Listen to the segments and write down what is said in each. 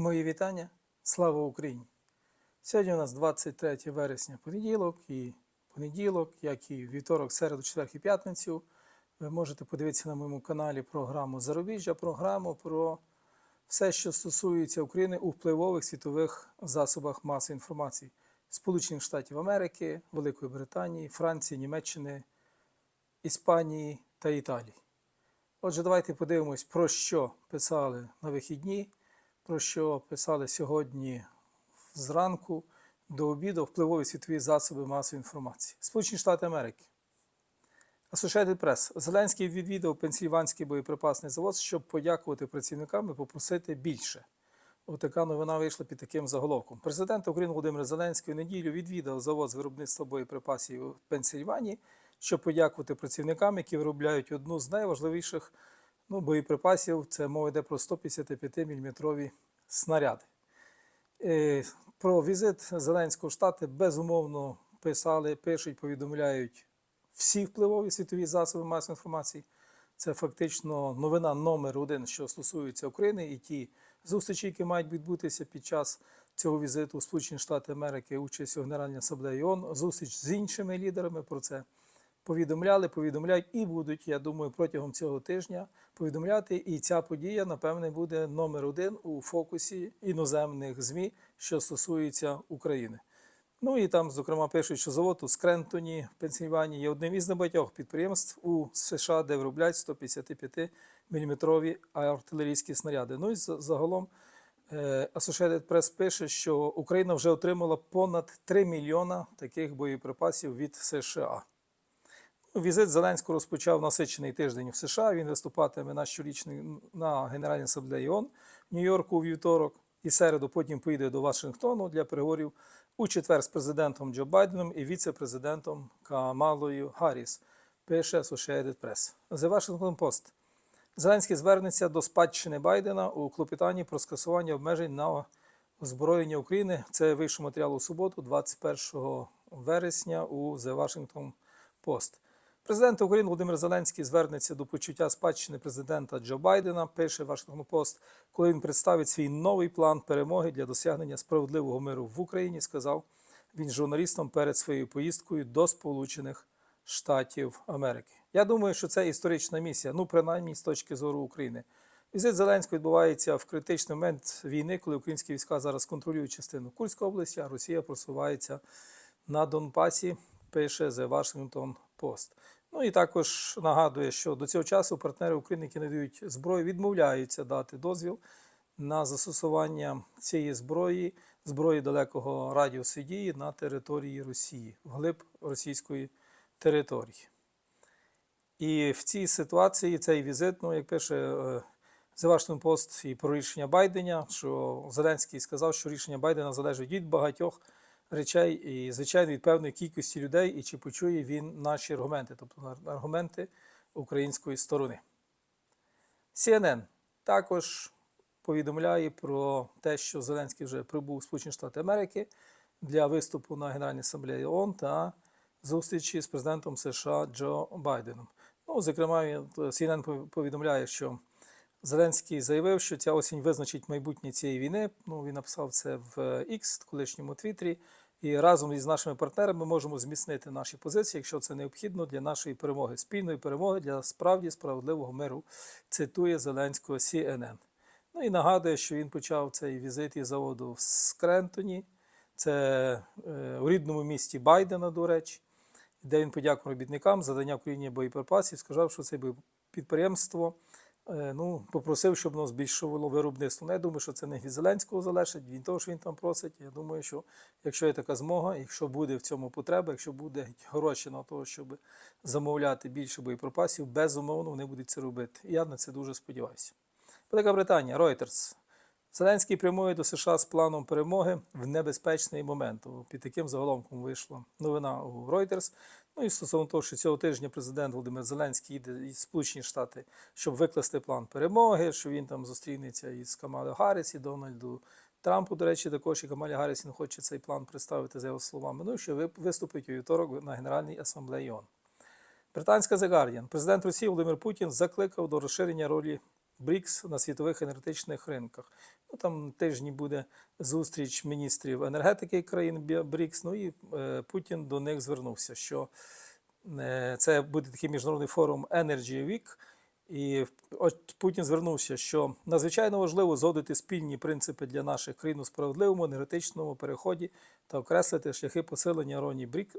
Мої вітання. Слава Україні! Сьогодні у нас 23 вересня понеділок і понеділок, як і вівторок, середу, четвер і п'ятницю. Ви можете подивитися на моєму каналі програму Зарубіжжя, програму про все, що стосується України у впливових світових засобах масової інформації Сполучених Штатів Америки, Великої Британії, Франції, Німеччини, Іспанії та Італії. Отже, давайте подивимось, про що писали на вихідні, про що писали сьогодні зранку до обіду впливові світові засоби масової інформації. Сполучені Штати Америки. Associated Press. Зеленський відвідав Пенсільванський боєприпасний завод, щоб подякувати працівникам і попросити більше. Отака новина вийшла під таким заголовком. Президент України Володимир Зеленський у неділю відвідав завод з виробництва боєприпасів у Пенсільванії, щоб подякувати працівникам, які виробляють одну з найважливіших ну, боєприпасів. Це мова йде про 155-мм снаряди. Е, Про візит Зеленського в Штати безумовно писали, пишуть, повідомляють всі впливові світові засоби масової інформації. Це фактично новина номер один, що стосується України, і ті зустрічі, які мають відбутися під час цього візиту у Сполучені Штати Америки, участь у Генеральній асамблеї ООН, зустріч з іншими лідерами про це повідомляли, повідомляють і будуть, я думаю, протягом цього тижня повідомляти. І ця подія, напевне, буде номер один у фокусі іноземних ЗМІ, що стосується України. Ну і там, зокрема, пишуть, що завод у Скрентоні в Пенсільванії є одним із небагатьох підприємств у США, де виробляють 155-мм артилерійські снаряди. Ну і за- загалом е, Associated Press пише, що Україна вже отримала понад 3 мільйона таких боєприпасів від США. Візит Зеленського розпочав насичений тиждень в США. Він виступатиме на щорічний на Генеральній асамблеї ООН в Нью-Йорку у вівторок і середу. Потім поїде до Вашингтону для переговорів у четвер з президентом Джо Байденом і віце-президентом Камалою Гарріс. Пише Associated Press. The Washington Post. Зеленський звернеться до спадщини Байдена у клопотанні про скасування обмежень на озброєння України. Це вийшов матеріал у суботу, 21 вересня у The Washington Post. Президент України Володимир Зеленський звернеться до почуття спадщини президента Джо Байдена, пише Washington Post, коли він представить свій новий план перемоги для досягнення справедливого миру в Україні, сказав він журналістам перед своєю поїздкою до Сполучених Штатів Америки. Я думаю, що це історична місія, ну принаймні з точки зору України. Візит Зеленського відбувається в критичний момент війни, коли українські війська зараз контролюють частину Курської області, а Росія просувається на Донбасі, пише The Washington Post. Ну і також нагадує, що до цього часу партнери України, які надають зброю, відмовляються дати дозвіл на застосування цієї зброї, зброї далекого радіусу дії на території Росії, вглиб російської території. І в цій ситуації цей візит, ну як пише е, Washington Post і про рішення Байдена, що Зеленський сказав, що рішення Байдена залежить від багатьох речей і, звичайно, від певної кількості людей, і чи почує він наші аргументи, тобто аргументи української сторони. CNN також повідомляє про те, що Зеленський вже прибув у Сполучені Штати Америки для виступу на Генеральній асамблеї ООН та зустрічі з президентом США Джо Байденом. Ну, зокрема, CNN повідомляє, що Зеленський заявив, що ця осінь визначить майбутнє цієї війни. Ну, він написав це в X, колишньому Твіттері. І разом із нашими партнерами ми можемо зміцнити наші позиції, якщо це необхідно для нашої перемоги, спільної перемоги для справді справедливого миру, цитує Зеленського CNN. Ну і нагадує, що він почав цей візит із заводу в Скрентоні, це е, у рідному місті Байдена, до речі, де він подякував робітникам за дання Україні боєприпасів, сказав, що це підприємство е, ну, попросив, щоб воно збільшувало виробництво. Ну, я думаю, що це не від Зеленського залежить, від того, що він там просить. Я думаю, що якщо є така змога, якщо буде в цьому потреба, якщо буде гроші на те, щоб замовляти більше боєприпасів, безумовно вони будуть це робити. Я на це дуже сподіваюся. Велика Британія, Reuters. Зеленський прямує до США з планом перемоги в небезпечний момент. Під таким заголовком вийшла новина у Reuters. Ну і стосовно того, що цього тижня президент Володимир Зеленський їде із Сполучені Штати, щоб викласти план перемоги, що він там зустрінеться із Камалою Гарріс і Дональду Трампу, до речі, також і Камалі Гарріс він хоче цей план представити за його словами. Ну і що виступить у вівторок на Генеральній асамблеї ООН. Британська The Guardian. Президент Росії Володимир Путін закликав до розширення ролі БРІКС на світових енергетичних ринках. Ну, там тижні буде зустріч міністрів енергетики країн БРІКС. Ну і е, Путін до них звернувся, що е, це буде такий міжнародний форум Energy Week. І от Путін звернувся, що надзвичайно важливо згодити спільні принципи для наших країн у справедливому енергетичному переході та окреслити шляхи посилення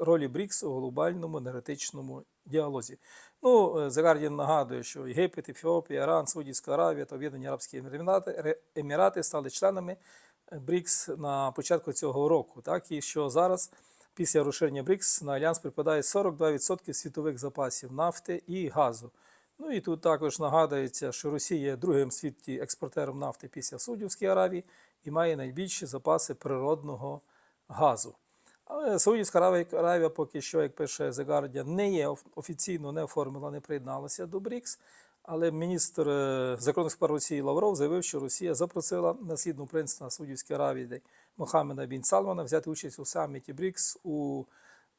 ролі БРІКС у глобальному енергетичному діалозі. Ну, е, The Guardian нагадує, що Єгипет, Ефіопія, Іран, Саудівська Аравія та Об'єднані Арабські Емірати, Емірати стали членами е, БРІКС на початку цього року. Так, і що зараз, після розширення БРІКС, на альянс припадає 42% світових запасів нафти і газу. Ну і тут також нагадується, що Росія є другим світі експортером нафти після Саудівської Аравії і має найбільші запаси природного газу. Але Саудівська Аравія, поки що, як пише The Guardian, не є офіційно не оформила, не приєдналася до БРІКС. Але міністр е, закордонних справ Росії Лавров заявив, що Росія запросила наслідного принца Саудівської Аравії Мохаммеда Бін Салмана взяти участь у саміті БРІКС у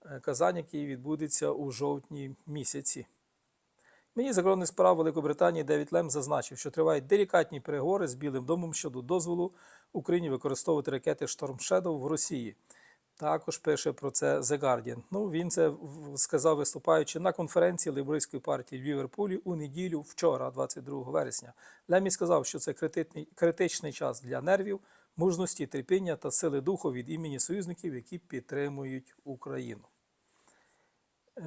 е, Казані, який відбудеться у жовтні місяці. Міністр закордонних справ Великобританії Девід Лем зазначив, що тривають делікатні переговори з Білим домом щодо дозволу Україні використовувати ракети Storm Shadow в Росії. Також пише про це The Guardian. Ну, він це сказав, виступаючи на конференції Лейбористської партії в Ліверпулі у неділю вчора, 22 вересня. Лемі сказав, що це критичний, критичний час для нервів, мужності, терпіння та сили духу від імені союзників, які підтримують Україну.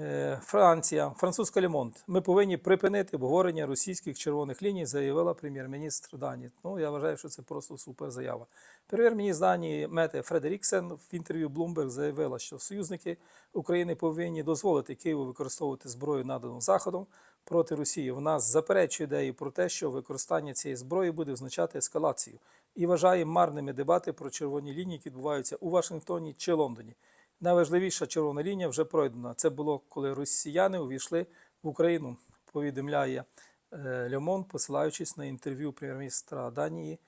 Е, Франція, французька Лемонт. Ми повинні припинити обговорення російських червоних ліній, заявила прем'єр-міністр Данії. Ну, я вважаю, що це просто супер заява. Прем'єр-міністр Данії Мете Фредеріксен в інтерв'ю Bloomberg заявила, що союзники України повинні дозволити Києву використовувати зброю, надану Заходом проти Росії. Вона заперечує ідею про те, що використання цієї зброї буде означати ескалацію, і вважає марними дебати про червоні лінії, які відбуваються у Вашингтоні чи Лондоні. Найважливіша червона лінія вже пройдена. Це було, коли росіяни увійшли в Україну, повідомляє е, Льомон, посилаючись на інтерв'ю прем'єр-міністра Данії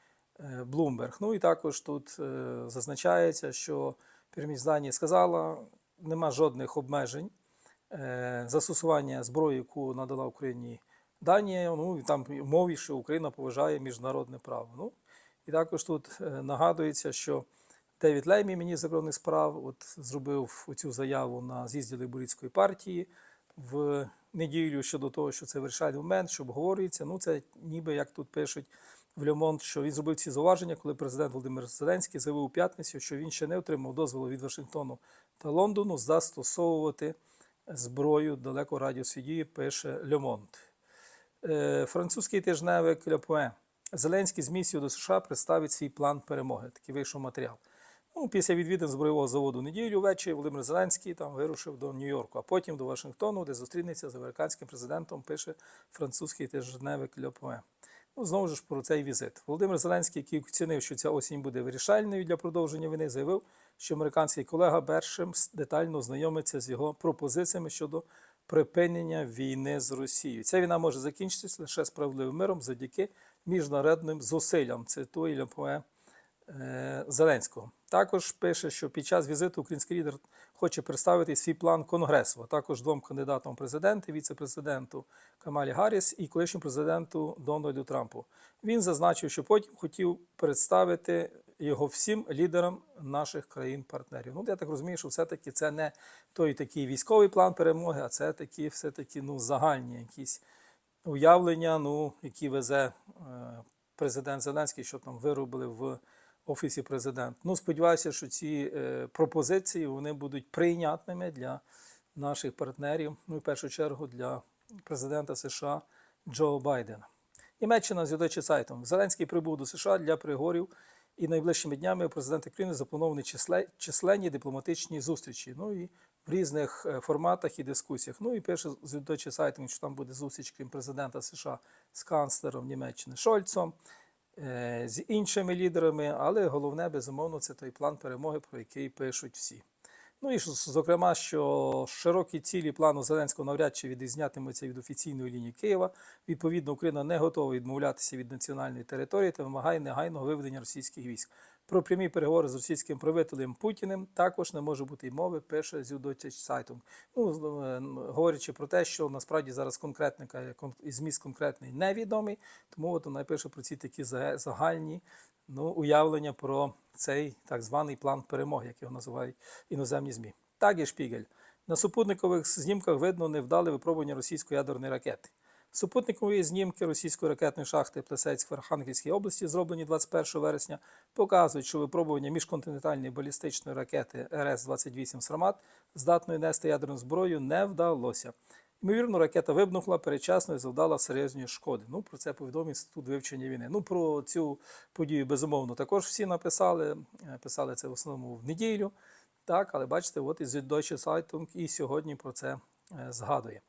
е, Блумберг. Ну і також тут е, зазначається, що прем'єр-міністр Данії сказала, нема жодних обмежень застосування зброї, яку надала Україні Данія. Ну і там мові, що Україна поважає міжнародне право. Ну і також тут нагадується, що Девід Леймі, міністр закордонних справ, от зробив цю заяву на з'їзді Лейбористської партії в неділю щодо того, що це вирішальний момент, що обговорюється. Ну, це ніби як тут пишуть в Льомонт, що він зробив ці зауваження, коли президент Володимир Зеленський заявив у п'ятницю, що він ще не отримав дозволу від Вашингтону та Лондону застосовувати зброю далеко радіусу дії, пише Льомонт. Е, Французький тижневик Point. Зеленський з місією до США представить свій план перемоги. Такий вийшов матеріал. Ну, після відвідин збройового заводу неділю ввечері Володимир Зеленський там вирушив до Нью-Йорку, а потім до Вашингтону, де зустрінеться з американським президентом, пише французький тижневик Point. Ну, знову ж про цей візит. Володимир Зеленський, який оцінив, що ця осінь буде вирішальною для продовження війни, заявив, що американський колега першим детально знайомиться з його пропозиціями щодо припинення війни з Росією. Ця війна може закінчитися лише справедливим миром завдяки міжнародним зусиллям. Цитує Le Point е, Зеленського. Також пише, що під час візиту український лідер хоче представити свій план Конгресу, а також двом кандидатам в президенти, віце-президенту Камалі Гарріс і колишньому президенту Дональду Трампу. Він зазначив, що потім хотів представити його всім лідерам наших країн-партнерів. Ну, я так розумію, що все-таки це не той такий військовий план перемоги, а це такі все-таки ну, загальні якісь уявлення, ну, які везе е, президент Зеленський, що там виробили в офісі президента. Ну, сподіваюся, що ці е, пропозиції вони будуть прийнятними для наших партнерів, ну і в першу чергу для президента США Джо Байдена. Німеччина з Юдечі сайтом. Зеленський прибув до США для переговорів, і найближчими днями у президента України заплановані численні дипломатичні зустрічі. Ну і в різних е, форматах і дискусіях. Ну і пише з Юдечі сайтом, що там буде зустріч крім президента США з канцлером Німеччини Шольцом, з іншими лідерами, але головне, безумовно, це той план перемоги, про який пишуть всі. Ну і зокрема, що широкі цілі плану Зеленського навряд чи відрізнятимуться від офіційної лінії Києва. Відповідно, Україна не готова відмовлятися від національної території та вимагає негайного виведення російських військ. Про прямі переговори з російським правителем Путіним також не може бути й мови, пише Zeitung. Ну, е, говорячи про те, що насправді зараз конкретника і зміст конкретний невідомий, тому от вона пише про ці такі загальні ну, уявлення про цей так званий план перемоги, як його називають іноземні ЗМІ. Так і Шпігель. На супутникових знімках видно невдале випробування російської ядерної ракети. Супутникові знімки російської ракетної шахти Плесецьк в Архангельській області, зроблені 21 вересня, показують, що випробування міжконтинентальної балістичної ракети РС-28 «Сармат» здатної нести ядерну зброю не вдалося. Ймовірно, ракета вибухнула передчасно і завдала серйозної шкоди. Ну, про це повідомив Інститут вивчення війни. Ну, про цю подію, безумовно, також всі написали. Е, Писали це в основному в неділю. Так, але бачите, от із Süddeutsche Zeitung і сьогодні про це е, згадує.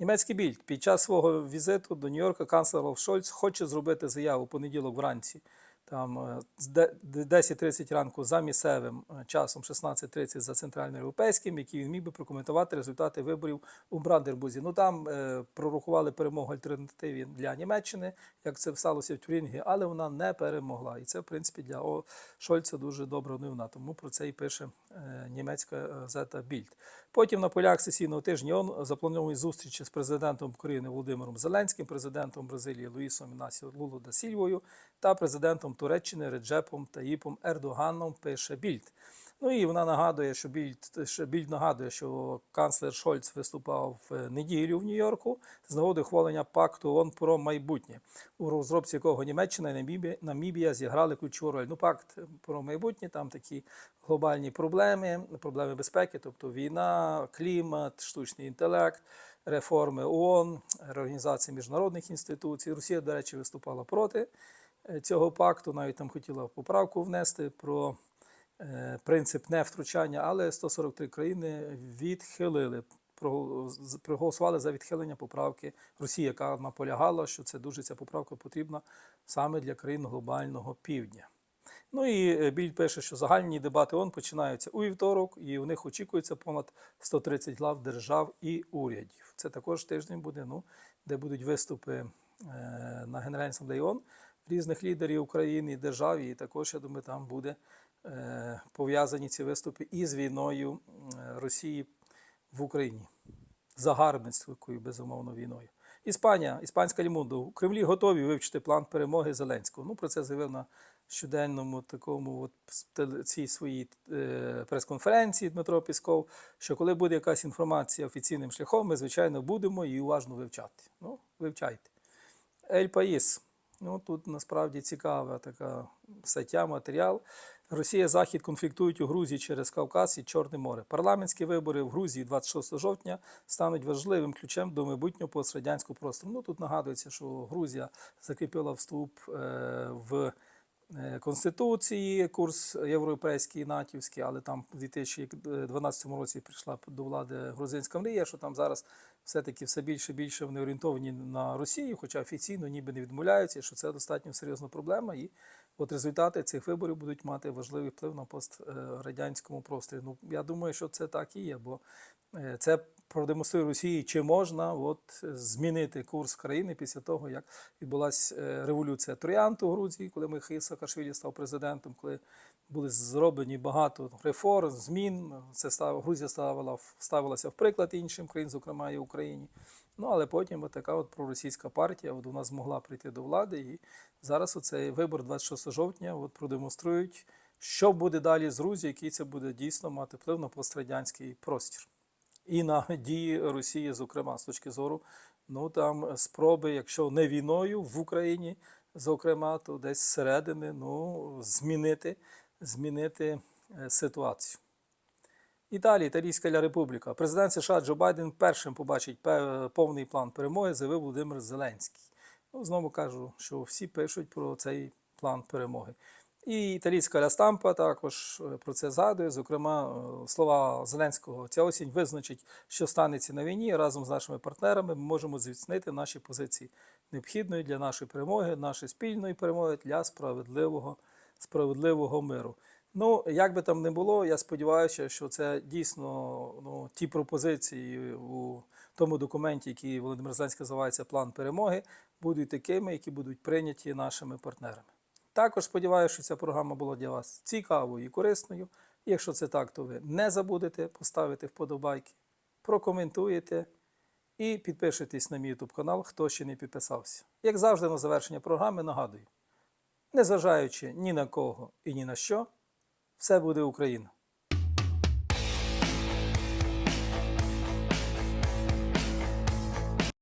Німецький більд під час свого візиту до Нью-Йорка канцлер Шольц хоче зробити заяву понеділок вранці, там е, з де- де- 10.30 ранку за місцевим е, часом, 16.30 за центральноєвропейським, який він міг би прокоментувати результати виборів у Брандербузі. Ну там е, прорахували перемогу альтернативі для Німеччини, як це сталося в Тюрінгі, але вона не перемогла. І це, в принципі, для О- Шольца дуже добра новина. Тому про це і пише е, німецька газета Більд. Потім на полях сесійного тижня ООН заплановані зустрічі з президентом України Володимиром Зеленським, президентом Бразилії Луїсом Інасіо Лулу да Сільвою та президентом Туреччини Реджепом Таїпом Ердоганом пише Більд. Ну і вона нагадує, що Більд, що Більд нагадує, що канцлер Шольц виступав в неділю в Нью-Йорку з нагоди ухвалення пакту ООН про майбутнє, у розробці якого Німеччина і Намібія, Намібія зіграли ключову роль. Ну, пакт про майбутнє, там такі глобальні проблеми, проблеми безпеки, тобто війна, клімат, штучний інтелект, реформи ООН, реорганізація міжнародних інституцій. Росія, до речі, виступала проти е, цього пакту, навіть там хотіла поправку внести про принцип невтручання, але 143 країни відхилили. прогол- Проголосували за відхилення поправки Росії, яка наполягала, що це дуже ця поправка потрібна саме для країн глобального півдня. Ну і е, Біль пише, що загальні дебати ООН починаються у вівторок, і у них очікується понад 130 глав держав і урядів. Це також тиждень буде, ну, де будуть виступи е, на Генеральній асамблеї ООН різних лідерів України і держав, і також, я думаю, там буде е, пов'язані ці виступи із війною е, Росії в Україні, загарбницькою, безумовно, війною. Іспанія, іспанська Лімундо. У Кремлі готові вивчити план перемоги Зеленського. Ну, про це заявив на щоденному такому от цій своїй е, прес-конференції Дмитро Пісков, що коли буде якась інформація офіційним шляхом, ми, звичайно, будемо її уважно вивчати. Ну, вивчайте. Ель Паїс. Ну, тут насправді цікава така стаття, матеріал. Росія Захід конфліктують у Грузії через Кавказ і Чорне море. Парламентські вибори в Грузії 26 жовтня стануть важливим ключем до майбутнього пострадянського простору. Ну тут нагадується, що Грузія закріпила вступ е, в е, Конституції, курс європейський натівський, але там у 2012 році прийшла до влади грузинська мрія, що там зараз все-таки все більше і більше вони орієнтовані на Росію, хоча офіційно ніби не відмовляються, що це достатньо серйозна проблема. І от результати цих виборів будуть мати важливий вплив на пострадянському просторі. Ну, я думаю, що це так і є, бо е, це продемонструє Росії, чи можна от, змінити курс країни після того, як відбулася е, революція Троянту у Грузії, коли Михаїл Саакашвілі став президентом, коли були зроблені багато реформ, змін. Це став, Грузія ставила, ставилася в приклад іншим країн, зокрема і Україні. Ну, але потім от така от проросійська партія от вона змогла прийти до влади. І зараз оцей вибор 26 жовтня от продемонструють, що буде далі з Грузією, який це буде дійсно мати вплив на пострадянський простір. І на дії Росії, зокрема, з точки зору, ну там спроби, якщо не війною в Україні, зокрема, то десь зсередини ну, змінити, змінити е, ситуацію. Італія, Італійська Ля Републіка. Президент США Джо Байден першим побачить повний план перемоги, заявив Володимир Зеленський. Ну, знову кажу, що всі пишуть про цей план перемоги. І італійська Ля Стампа також е, про це згадує. Зокрема, е, слова Зеленського ця осінь визначить, що станеться на війні. Разом з нашими партнерами ми можемо зміцнити наші позиції необхідної для нашої перемоги, нашої спільної перемоги для справедливого, справедливого миру. Ну, як би там не було, я сподіваюся, що це дійсно ну, ті пропозиції у тому документі, який Володимир Зеленський називається План перемоги, будуть такими, які будуть прийняті нашими партнерами. Також сподіваюся, що ця програма була для вас цікавою і корисною. Якщо це так, то ви не забудете поставити вподобайки, прокоментуєте і підпишитесь на мій YouTube канал, хто ще не підписався. Як завжди, на завершення програми нагадую: незважаючи ні на кого і ні на що, все буде Україна.